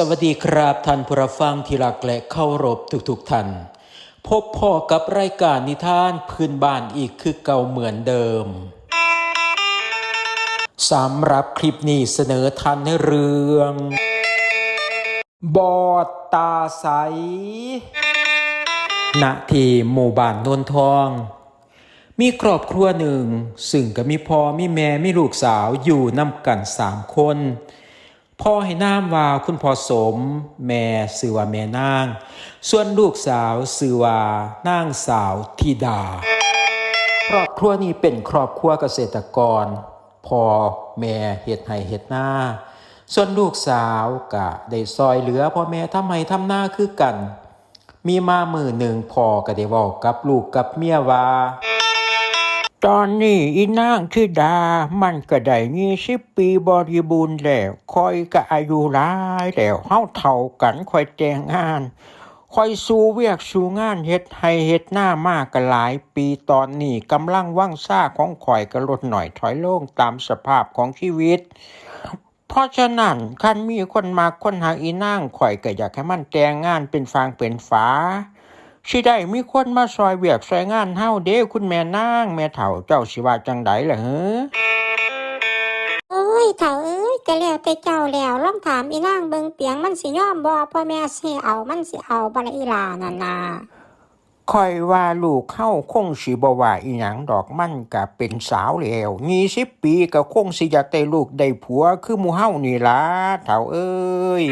สวัสดีครับท่านผู้รับฟังที่รักและเคารพทุกๆท่าน พบพ่อกับรายการนิทานพื้นบ้านอีกคือเก่าเหมือนเดิมสำหรับคลิปนี้เสนอท่านในเรื่อง บอดตาใสณที่หมู่บ้านนวลทอง มีครอบครัวหนึ่ง ซึ่งก็มีพ่อมีแม่มีลูกสาวอยู่นำกันสามคน พ่อให้นามว่าคุณพ่อสม แม่สื่อว่าแม่นาง ส่วนลูกสาวสื่อว่านางสาวธิดา ครอบครัวนี้เป็นครอบครัวเกษตรกรพ่อแม่เฮ็ดไห้เฮ็ดหน้า ส่วนลูกสาวก็ได้ซอยเหลือพ่อแม่ทำไห้ทำหน้าคือกัน มีมามือหนึ่งพ่อก็ได้เว้ากับลูกกับเมียว่า ตอนนี้อีนางธิดามันก็ได้ยี่สิบปีบริบูรณ์แล้วคอยก็อายุหลายแล้วเฮาเท่ากันคอยแต่งงานคอยสู้เวียกสู้งานเฮ็ดให้เฮ็ดหน้ามากก็หลายปีตอนนี้กำลังว่างซ่าของข่อยก็ลดหน่อยถอยลงตามสภาพของชีวิต เพราะฉะนั้นคันมีคนมาคนหาอีนางข่อยก็อยากให้มันแต่งงานเป็นฟางเป็นฝา สิได้มีคนมาซอยเวียกซอยงานเฮาเด้คุณแม่นางแม่เฒ่าเจ้าสิว่าจังไดล่ะเฮ้อเอ้ยเถ้าเอ้ยก็แล้วแต่เจ้าแล้วลองถามอีนางเบิงเปียงมันสิยอมบ่พ่อแม่สิเอามันสิเอาบ่ละอีหลานั่นน่ะค่อยว่าลูกเข้าคงสิบ่ว่าอีหยังดอกมันก็เป็นสาวแล้ว20ปีก็คงสิอยากได้ลูกได้ผัวคือหมู่เฮานี่ล่ะเฒ่าเอ้ย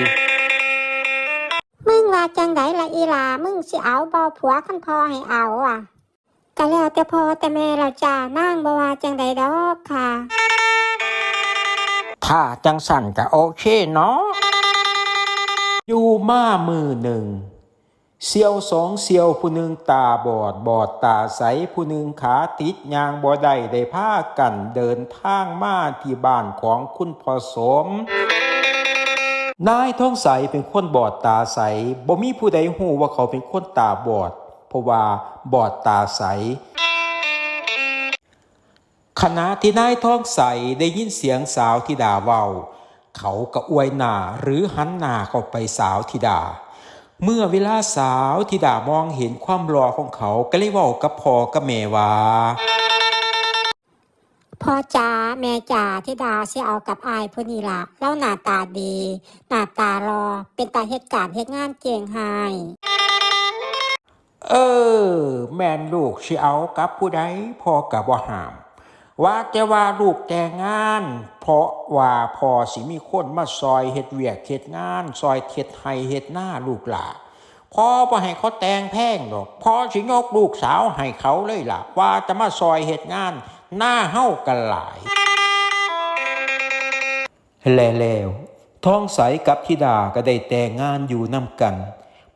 มึงว่าจังไดละอีลามึงสิเอาบ่ผัวคันพ่อให้เอาอะก็แล้วแต่พ่อแต่แม่แล้วจ้านางบ่ว่าจังไดดอกค่ะ ถ้าจังสั่นก็โอเคเนาะอยู่มามือหนึ่งเสียวสองเสียวผู้หนึ่งตาบอดบอดตาใสผู้หนึ่งขาติดยางบ่ได้ได้พากันเดินทางมาที่บ้านของคุณพ่อสม นายท้องใสเป็นคนบอดตาใสบ่มีผู้ใดหูว่าเขาเป็นคนตาบอด เพราะว่าบอดตาใส ขณะที่นายท้องใสได้ยินเสียงสาวธิดาเว้า เขาก็อวยหน้าหรือหันหน้าเข้าไปสาวธิดา เมื่อเวลาสาวธิดามองเห็นความรอของเขาก็เลยเว้ากับพ่อกับแม่ว่า พ่อจ๋าแม่จ๋าที่ดาสิเอากับอายผู้นี้ล่ะเล่าหน้าตาดี หน้าตารอ เป็นตาเฮ็ดการเฮ็ดงานเก่งให้เออ แม่นลูกสิเอากับผู้ใดพ่อก็บ่าหาม ว่าแต่ว่าลูกแต่งงาน เพราะว่าพ่อสิมีคนมาซอยเฮ็ดเวียกเฮ็ดงาน ซอยเฮ็ดไห้เฮ็ดหน้าลูกหล่ะพ่อบ่ให้เขาแต่งแพงดอกพ่อสิยกลูกสาวให้เขาเลยล่ะ ว่าจะมาซอยเฮ็ดงาน หน้าเฮากันหลายแล้วท้องใสกับธิดาก็ได้แต่งงานอยู่นำกัน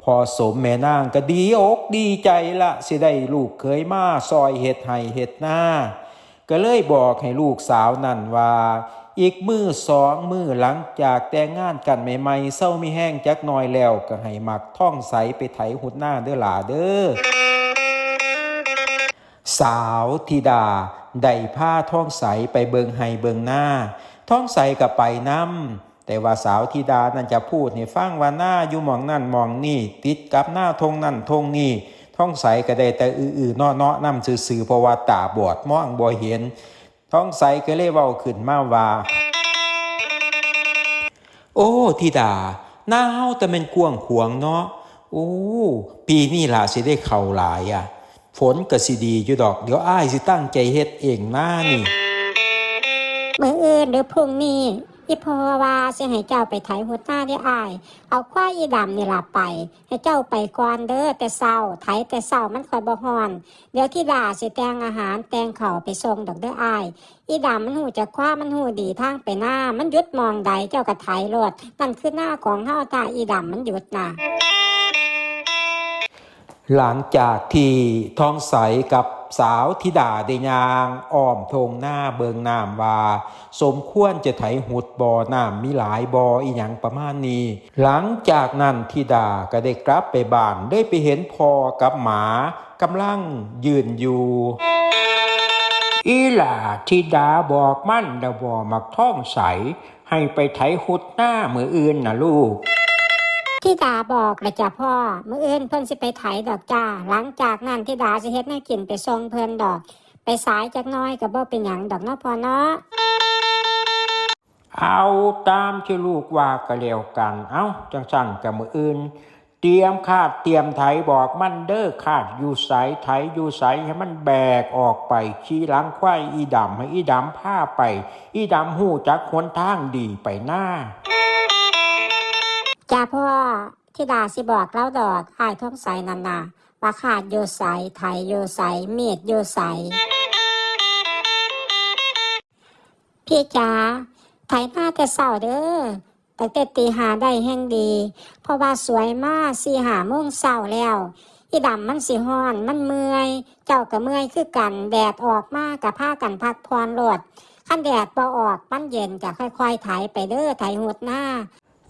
พอสมแม่นางก็ดีอกดีใจละสิได้ลูกเคยมาซอยเห็ดไห้เห็ดหน้า ก็เลยบอกให้ลูกสาวนั่นว่า อีกมือสองมือหลังจากแต่งงานกันใหม่ๆเศร้ามีแห้งจักน้อยแล้วก็ให้หมักท่องใสไปไถหุดหน้าเด้อหล่าเด้อ สาวธิดา ได้ผ้าท่องใสไปเบิงไห้เบิงหน้า ท่องใสกับไปน้ำแต่ว่าสาวธิดานั่นจะพูดให้ฟังว่าหน้าอยู่มองนั่นมองนี่ ติดกับหน้าทงนั่นทงนี่ท่องใสก็ได้แต่อือๆเนาะเนาะน้ำซื่อๆเพราะว่าตาบอดมองบ่เห็น ท่องใสก็เลยเว้าขึ้นมาว่า โอ้ธิดา หน้าเฮาแต่เป็นกวางขวางเนาะโอ้ปีนี้ล่ะสิได้เข้าหลายอะ ฝนก็สิดีอยู่ดอก เดี๋ยวอ้ายสิตั้งใจเฮ็ดเองหน้านี่มื้ออื่นหรือพรุ่งนี้อีพ่อว่าสิให้เจ้าไปไถหัวหน้าได้อาย เอาควายอีดำนี่ล่ะไป ให้เจ้าไปก่อนเด้อแต่เช้าไถแต่เช้ามันคอยบ่ฮอน เดี๋ยวที่ดาสิแต่งอาหารแต่งข้าวไปส่งดอกเด้ออาย อีดำมันหูจักคว้ามันหูดีทางไปหน้า มันยุดมองใดเจ้าก็ไถรถนั่นคือหน้าของเฮาถ้าอีดำมันหยุดน่ะ หลังจากที่ท้องใสกับสาวธิดาได้ยางอ้อมทงหน้าเบิงน้ำว่า สมควรจะไถหุดบ่อน้ำมีหลายบ่ออีหยังประมาณนี้ หลังจากนั้นธิดาก็ได้กลับไปบ้านได้ไปเห็นพอกับหมากำลังยืนอยู่อีหล่าธิดาบอกมั่นดาบอมักท่องใส ให้ไปไถหุดหน้ามืออื่นนะลูก ที่ดาบอกเลยจ้ะพ่อเมื้ออื่นเพิ่นสิไปไถดอกจ้า หลังจากนั้นที่ดาสิเฮ็ดแนวกินไปส่งเพิ่นดอก ไปสายจักน้อยก็บ่เป็นหยังดอกเนาะพ่อเนาะเอาตามที่ลูกว่าก็แล้วกัน เอาจังสั่นกับมืออื่น เตรียมคาดเตรียมไถบอกมันเด้อคาดอยู่ใสไถอยู่ใสให้มันแบกออกไปขี่หลังควายอีดำให้อีดำผ้าไป อีดำหูจักคนทางดีไปหน้า จ้าพ่อที่ดาสิบอกเล่าดอกอายท้องใสนันน่ะว่าขาดโยใสไถโยใสเมีดโยใสพี่จ๋าไถมาแต่เศร้าเด้อตั้งแต่ตีหาได้แห่งดี เพราะว่าสวยมากสีหาโมงเศร้าแล้วอีดำมันสิฮ้อนมันเมื่อย เจ้าก็เมื่อยคือกัน แดดออกมากกับผ้ากันพักพรโลดขั้นแดดบ่ออกมันเย็นก็ค่อยๆไถไปเด้อไถหดหน้า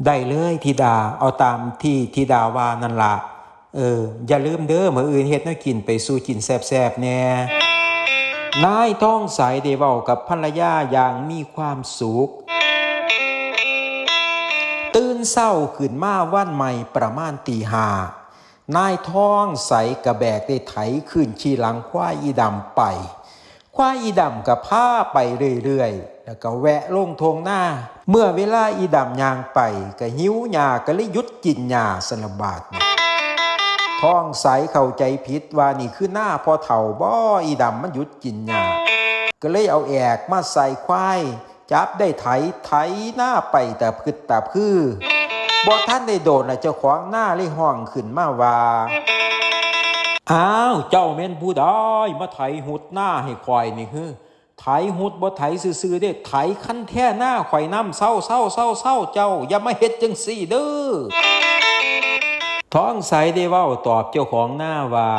ได้เลยธิดาเอาตามที่ธิดาว่านั่นละเออ อย่าลืมเด้อมื้ออื่นเฮ็ดแนวกินไปสู่กินแซ่บๆแน่นายท้องใสได้เว้ากับภรรยาอย่างมีความสุขตื่นเศร้าขึ้นมาวันใหม่ประมาณตีห้านายท้องใสกระแบกได้ไถขึ้นขี่หลังควายอีดำไป ควายอีดำกับผ้าไปเรื่อยๆ แล้วก็แวะลงทงหน้า เมื่อเวลาอีดำยางไปก็หิวหญ้าก็เลยหยุดกินหญ้าสนบาดนี่ท้องใสเข้าใจผิดว่านี่คือหน้าพอเถ่าบ่อีดำมันหยุดกินหญ้าก็เลยเอาแอกมาใส่ควายจับได้ไถไถหน้าไปแต่พืชแต่พือบ่ท่านได้โดนนะเจ้าของหน้าเลยห้องขึ้นมาว่า อ้าวเจ้าแม่นผู้ใดมาไถหุดหน้าให้ควายนี่คือไถหุดบ่ไถซื่อๆเด้ไถคันแท่หน้าข่อยน้ำเศร้าเศร้าเศร้าเศร้าเจ้า อย่ามาเฮ็ดจังสี่เด้อท้องใสได้เว้าตอบเจ้าของหน้าว่า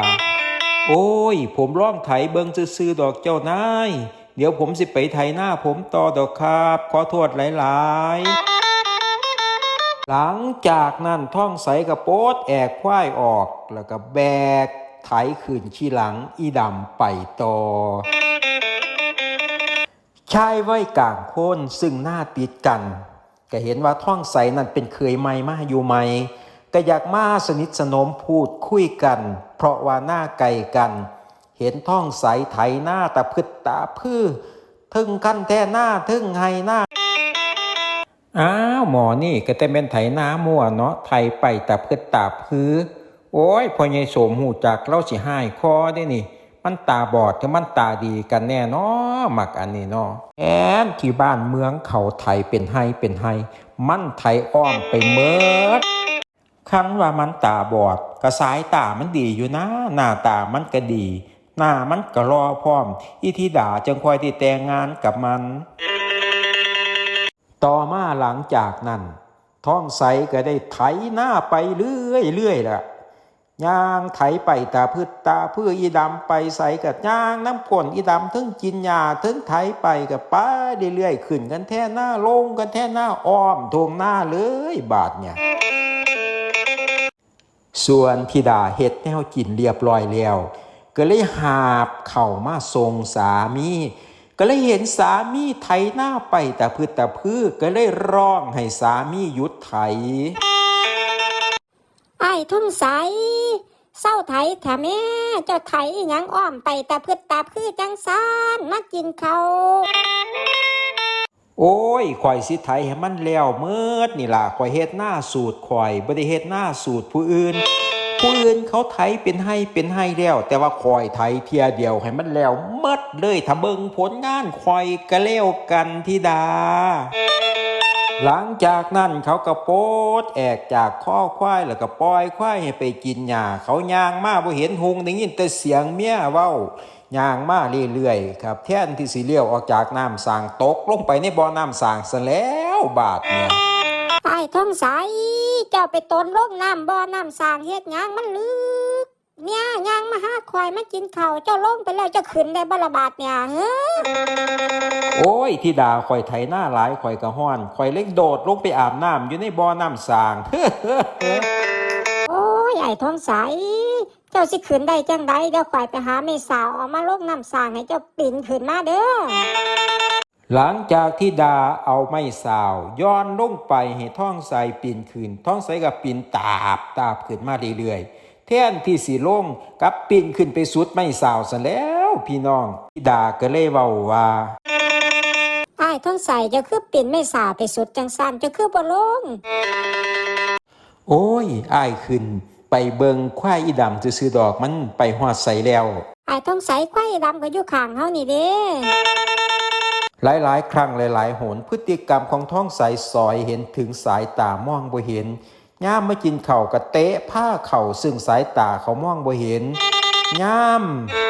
โอ้ย ผมร้องไถเบิงซื่อๆดอกเจ้านาย เดี๋ยวผมสิไปไถหน้าผมต่อดอกครับ ขอโทษหลายๆ หลังจากนั้นท่องใสกระโปดแอกควายออกแล้วก็แบก ไถขึ้นขี้หลังอีดำไปต่อชายไว้กลางโคนซึ่งหน้าติดกัน ก็เห็นว่าท่องใสนั่นเป็นเคยไม่มาอยู่ไหมก็อยากมาสนิทสนมพูดคุยกัน เพราะว่าหน้าไกลกัน เห็นท่องใสไถหน้าตะพึดตาพื้อทึ่งกันแท่หน้าทึ่งไห้หน้าอ้าวหมอนี่ก็แต่เป็นไถนามั่วเนาะไถไปตะพึดตาพื้อ โอ้ยพ่อใหญ่โสมหูจักเล่าสิหายคอได้นี่ มันตาบอดกับมันตาดีกันแน่นาะมักอันนี้เนาะแอนที่บ้านเมืองเขาไถเป็นไฮเป็นไฮมันไถอ้อมไปเมิดคันว่ามันตาบอดกระสายตามันดีอยู่นะ หน้าตามันก็ดี หน้ามันก็รอพร้อม อีทีดาจึงคอยที่แต่งงานกับมัน ต่อมาหลังจากนั้น ท้องใสก็ได้ไถหน้าไปเรื่อยเรื่อยละ ย่างไถไปตาพืชตาเพื่ออีดำไปใส่กับย่างน้ำก้นอีดำถึงกินยาถึงไถไปกับป้าเรื่อยๆขึ้นกันแท่หน้าลงกันแท่หน้าอ้อมทวงหน้าเลยบาทเนี่ย ส่วนธิดาเฮ็ดแนวกินเรียบร้อยแล้วก็เลยหาบเข่ามาทรงสามีก็เลยเห็นสามีไถหน้าไปแต่พืชแต่พืชก็เลยร้องให้สามีหยุดไถ ไอ้ทุ่งใสเศร้าไถแถแม่เจ้าไถอิหยังอ้อมไปตาพืชตาพืชจังซานมากินเขาโอ้ยข่อยสิไถให้มันแล้วเมิดนี่ล่ะข่อยเฮ็ดหน้าสูตรข่อยบ่ได้เฮ็ดหน้าสูตรผู้อื่น ผู้อื่นเขาไถเป็นให้เป็นให้แล้ว แต่ว่าข่อยไถเทียเดียวให้มันแล้วเมิดเลยถ้าเบิ่งผลงานข่อยก็แล้วกันธิดา หลังจากนั้นเขาก็โปดแอกจากข้อควายแล้วก็ปล่อยควายให้ไปกินหญ้าเขาย่างมาบ่เห็นหงได้ยินแต่เสียงเมียเว้าย่างมาเรื่อยๆครับ แท่นที่สิเลี้ยวออกจากน้ำสางตกลงไปในบ่อน้ำสางซะแล้วบาดเนี่ยไอ้ทุ่งใสเจ้าไปตนลงน้ำบ่อน้ำสางเฮ็ดหยังมันลึก เนี่ยยางมาหาควายมากินเขาวเจ้าลงไปแล้วเจะขึ้นได้บละบาดเนี่ยเฮ้อโอ้ยที่ดาข่อยไถหน้าหลายข่อยกระห้อนข่อยเล็กโดดลงไปอาบน้ำอยู่ในบ่อน้ำสาง โอ้ยไอ้ท้องใสเจ้าสิขึ้นได้จังใดเดี๋ยวควายไปหาเมสาวเอามาลงน้ำสร้างให้เจ้าปิ่นขึ้นมาเด้อหลังจากที่ดาเอาไม้สาว ย้อนลงไปให้ท้องใสปีนขึ้นท้องใสกับปีนตาบตาบขึ้นมาเรื่อยๆ แทนที่สีลงกับปีนขึ้นไปสุดไม้สาวซะแล้วพี่น้องดาก็เลยเว้าว่าอ้ายท้องใสเจะคือปิ่นไม่สาวไปสุดจังสันเจะคือบ่ลง โอ้ยอ้ายขึ้น ไปเบิงควายอีดำซื้อๆดอกมันไปหอดใสแล้วอ้ายท้องใสควายดำก็อยู่ข้างเฮานี่เด้หลายๆ ครั้งหลายๆหนพฤติกรรมของท้องใสซอยเห็นถึงสายตามองบ่เห็น ย่ามมากินเข่าวกะเตะผ้าเข่าซึ่งสายตาเขามองบ่เห็นย่าม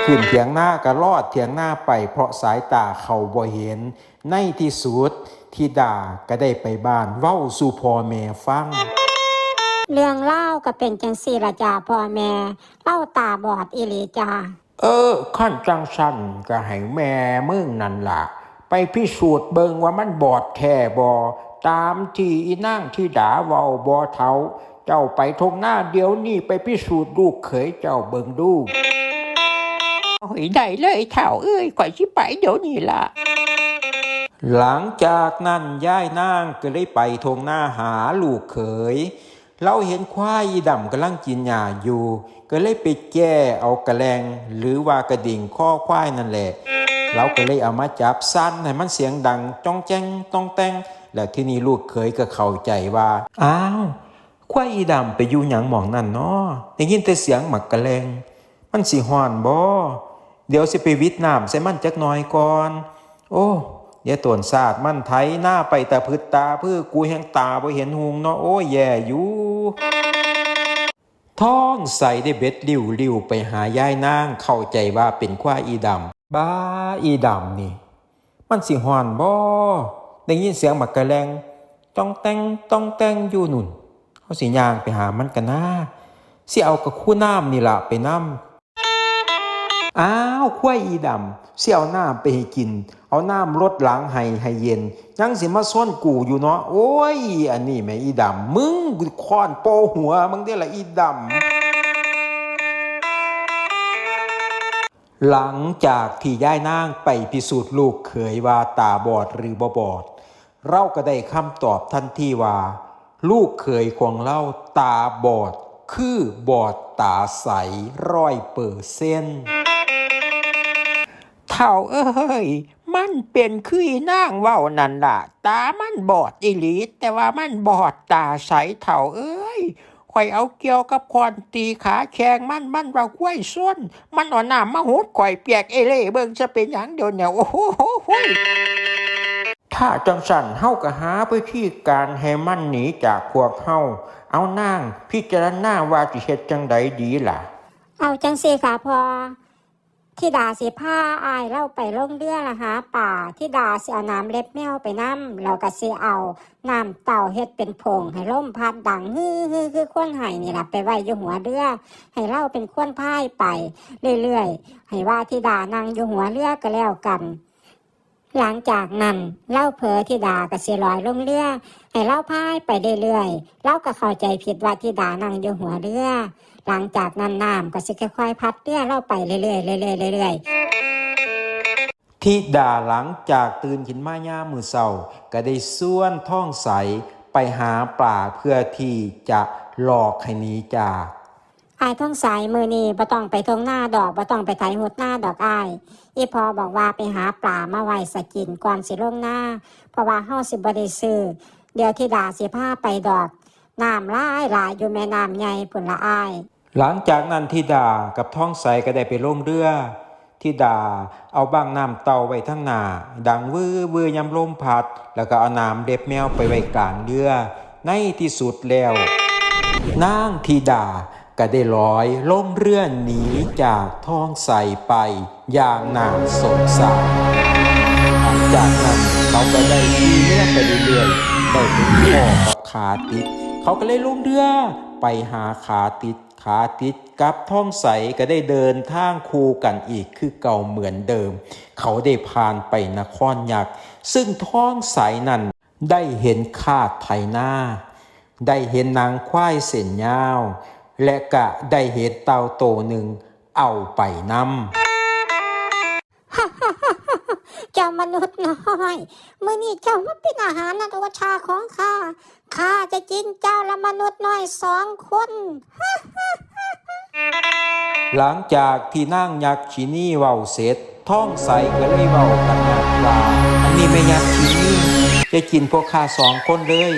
ขึ้นเถียงหน้ากะลอดเถียงหน้าไป เพราะสายตาเขาบ่เห็น ในที่สุดที่ด่าก็ได้ไปบ้าน เว้าสู่พ่อแม่ฟัง เรื่องเล่าวก็เป็นจังสี่ละจ้าพ่อแม่เล่าตาบอดอีหลีจ้าเออขั้นจังสันก็ให้แม่มึงนั่นล่ะ ไปพิสูจน์เบิงว่ามันบอดแท้บอ ตามที่อีนั่งที่ด่าเว้าบอเทาเจ้าไปทงหน้าเดี๋ยวนี้ไปพิสูจน์ลูกเขยเจ้าเบิงดูโอ้ยได้เลยเถ่าเอ้ยก่อยชิไปเดี๋ยวนี้ล่ะหลังจากนั้นย่ายนางก็เลยไปทงหน้าหาลูกเขย เราเห็นควายอีดำกำลังกินหญ้าอยู่ ก็เลยไปแก้เอากระแลงหรือว่ากระดิ่งข้อควายนั่นแหละ เราก็เลยเอามาจับสั้นให้มันเสียงดังจ้องแจ้งต้องแต้ง แล้วที่นี่ลูกเขยก็เข้าใจว่า อ้าวควายอีดำไปอยู่หยังหมองนั่นเนาะได้ยินแต่เสียงหมักกระแลงมันสิฮ้อนบ่เดี๋ยวสิไปวิดน้ำใส่มันจักหน่อยก่อน โอ้เดี๋ยวตวนศาสตร์มันไถหน้าไปแต่พืชตาเพื่อกูแหงตาบ่เห็นหุงเนาะโอ้แย่อยู่ท้องใส่ได้เบ็ดริ้วริ้วไปหายายนางเข้าใจว่าเป็นควายอีดำบ้าอีดำนี่ มันสิฮ้อนบ่ ได้ยินเสียงหมักกะแลงต้องแต่งต้องแต่งอยู่นุ่นเขาสิยางไปหามันกันนะสิเอากับคู่น้ำนี่ละไปน้ำอ้าวควายอีดำสิเอาน้ำไปให้กิน เอาน้ำลดหลังให้ให้เย็น ยังสิมาซ่อนกูอยู่เนาะโอ้ย อันนี้แม่อีดำมึงค้อนโปหัวมึงได้ละอีดำหลังจากที่ย่ายนางไปพิสูจน์ลูกเขยว่าตาบอดหรือบ่บอด เราก็ได้คำตอบทันทีว่า ลูกเขยของเราตาบอด คือบอดตาใสร้อยเปอร์เซ็นต์เท่าเอ้ย มันเป็นคือนางเว้านั่นล่ะ ตามันบอดอีหลีแต่ว่ามันบอดตาใสเท่าเอ้ยข่อยเอาเกี่ยวกับคอนตีขาแข็งมันมันว่าห้วยส้น มันเอาน้ำมาหูดข่อยเปียกเอเล่เบิ่งจะเป็นหยังเดี๋ยวเนี่ยโอ้โหโหโห ถ้าจังสันเฮาก็หาไปที่การให้มันหนีจากพวกเฮาเอานางพิจารณาว่าสิเฮ็ดจังใดดีล่ะ เอาจังสี่ค่ะพอที่ดาสิผ้าอายเล่าไปลงเรือละหาป่าที่ดาสิเอาน้ำเล็บแมวไปน้ำแล้วก็สิเอาน้ำเต่าเฮ็ดเป็นผงให้ล่มพัดดังฮือฮือคือควนไห้นี่ล่ะไปไว้อยู่หัวเรือ ให้เล่าเป็นควนพายไปเรื่อยๆให้ว่าที่ดานั่งอยู่หัวเรือก็แล้วกัน หลังจากนั้นเล่าเผอที่ดาก็สิลอยลงเรือให้เล่าพายไปเรื่อยๆเล่าก็เข้าใจผิดว่าที่ดานั่งอยู่หัวเรือ หลังจากนั้นน้ำก็สิค่อยๆพัดเรือเล่าไปเรื่อยๆเรื่อยๆเรื่อยๆที่ด่าหลังจากตื่นขึ้นมาย่ามมือเศร้าก็ได้ส่วนท่องใสไปหาปลาเพื่อที่จะหลอกให้หนีจาก อายท่องสายมือนี่บ่ต้องไปทงหน้าดอกบ่ต้องไปไถหุดหน้าดอกอายอีพอบอกว่าไปหาปลามาไว้สกินก่อนสิลงหน้า เพราะว่าเฮาสิบ่ได้ซื้อเดี๋ยวที่ดาสิพาไปดอกน้ำลายหลายอยู่แม่น้ำใหญ่พุ่นละอาย หลังจากนั้นทิดากับท้องใสก็ได้ไปลงเรือทิดาเอาบางน้ำเต่าไว้ทั้งหน้าดังวื้อวื้อยำลมพัด แล้วก็เอาน้ำเด็บแมวไปไว้กลางเรือในที่สุดแล้ว นางทิดา ก็ได้ลอยล่มเรือหนีจากท้องใสไปอย่างน่าสงสารจากนั้นเขาก็ได้ขี่เรือไปเรื่อยๆได้ถึงพ่อกับขาติด เขาก็เลยลงเรือไปหาขาติดขาติดกับท่องใสก็ได้เดินทางคู่กันอีกคือเก่าเหมือนเดิม เขาได้ผ่านไปนครยักษ์ซึ่งท้องใสนั้นได้เห็นคาดไถหน้า ได้เห็นนางควายเส้นยาว และก็ได้เห็นเต่าโตหนึ่งเอาไปนำเจ้ามนุษย์น้อยมื่อนี้เจ้ามาเป็นอาหารนันโอชาของข้าข้าจะกินเจ้าและมนุษย์น้อยสองคนหลังจากที่นั่งยักษ์ชินี่เว้าเสร็จท่องใสก็เลยเว้ากันยักษ์ว่าอันนี้ไม่ยักษ์ชินี่จะกินพวกข้าสองคนเลย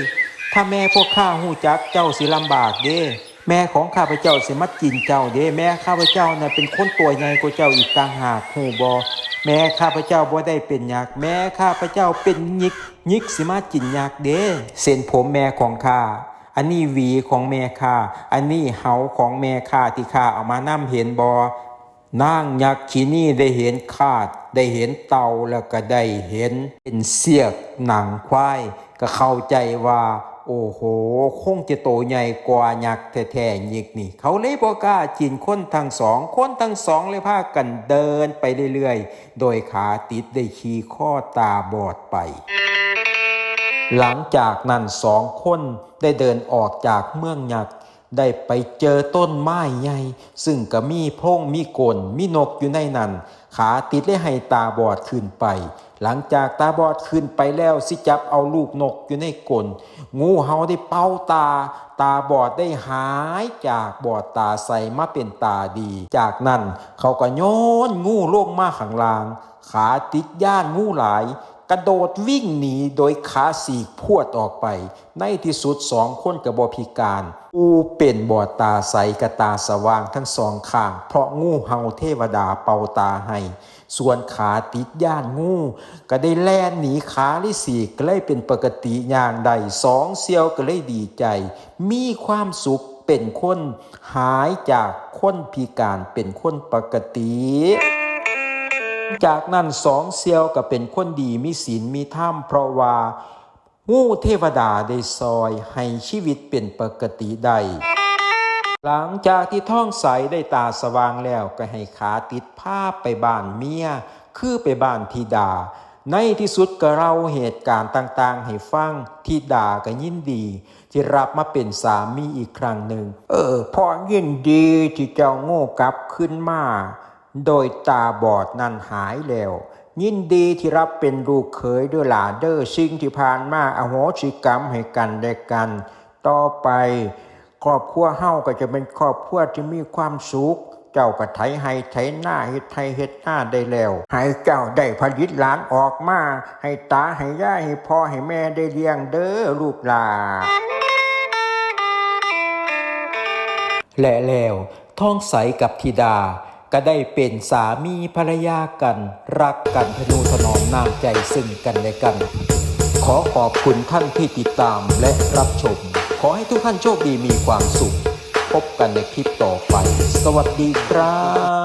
ถ้าแม่พวกข้าหู้จักเจ้าสิลำบากเด้ แม่ของข้าพเจ้าสิมากินเจ้าเด้แม่ข้าพเจ้าน่ะเป็นคนตัวใหญ่กว่าเจ้าอีกต่างหากหูบอแม่ข้าพเจ้าบ่ได้เป็นยักแม่ข้าพเจ้าเป็นยิกยิกสิมากินยักเด้เส้นผมแม่ของข้าอันนี้หวีของแม่ข้าอันนี้เหาของแม่ข้าที่ข้าเอามานํเห็นบอนางยักษ์ขีนี่ได้เห็นคาด ได้เห็นเตาแล้วก็ได้เห็นเป็นเสียกหนังควายก็เข้าใจว่า โอ้โห คงจะโตใหญ่กว่ายักษ์แท้ๆยิกนี่ เขาเลยบอกล้าจินคนทั้งสอง คนทั้งสองเลยพากันเดินไปเรื่อยๆ โดยขาติดได้ขี่ข้อตาบอดไป หลังจากนั้นสองคนได้เดินออกจากเมืองยักษ์ได้ไปเจอต้นไม้ใหญ่ ซึ่งก็มีพงมีกลมีนกอยู่ในนั้น ขาติดได้ให้ตาบอดขึ้นไป หลังจากตาบอดขึ้นไปแล้วสิจับเอาลูกนกอยู่ในกลงูเห่าได้เป่าตา ตาบอดได้หายจากบอดตาใสมาเป็นตาดี จากนั้นเขาก็โยนงูลงมาข้างล่าง ขาติดย่านงูหลาย กระโดดวิ่งหนีโดยขาสีกพวดออกไป ในที่สุดสองคนกับบอพิการอูเป็นบอดตาใสกระตาสว่างทั้งสองข้าง เพราะงูเห่าเทวดาเป่าตาให้ ส่วนขาติดย่านงู ก็ได้แล่นหนีขาลิสีก็เลยเป็นปกติอย่างใดสองเซียวก็เลยดีใจ มีความสุขเป็นคนหายจากคนพิการเป็นคนปกติจากนั้นสองเซียวก็เป็นคนดีมีศีลมีธรรมเพราะว่างูเทวดาได้ซอยให้ชีวิตเป็นปกติได้ หลังจากที่ท่องใสได้ตาสว่างแล้วก็ให้ขาติดผ้าไปบ้านเมีย คือไปบ้านธิดา ในที่สุดก็เล่าเหตุการณ์ต่างๆ ให้ฟังธิดาก็ยินดี ที่รับมาเป็นสามีอีกครั้งหนึ่ง เออพ่อยินดีที่เจ้าโง่กลับขึ้นมา โดยตาบอดนั้นหายแล้ว ยินดีที่รับเป็นลูกเขยด้วยหลาเดอร์สิ่งที่ผ่านมาอโหสิกรรมให้กันได้กัน ต่อไป ครอบครัวเฮาก็จะเป็นครอบครัวที่มีความสุขเจ้าก็ไถให้ไถหน้าเฮ็ดไถเฮ็ดหน้าได้แล้วให้เจ้าได้ผลิตหลานออกมาให้ตาให้ย่าให้พ่อให้แม่ได้เลี้ยงเด้อลูกหลานและแล้วท่องใสกับธิดาก็ได้เป็นสามีภรรยากัน รักกันทนุถนอมน้ำใจซึ่งกันและกัน ขอขอบคุณท่านที่ติดตามและรับชม ขอให้ทุกท่านโชคดีมีความสุข พบกันในคลิปต่อไป สวัสดีครับ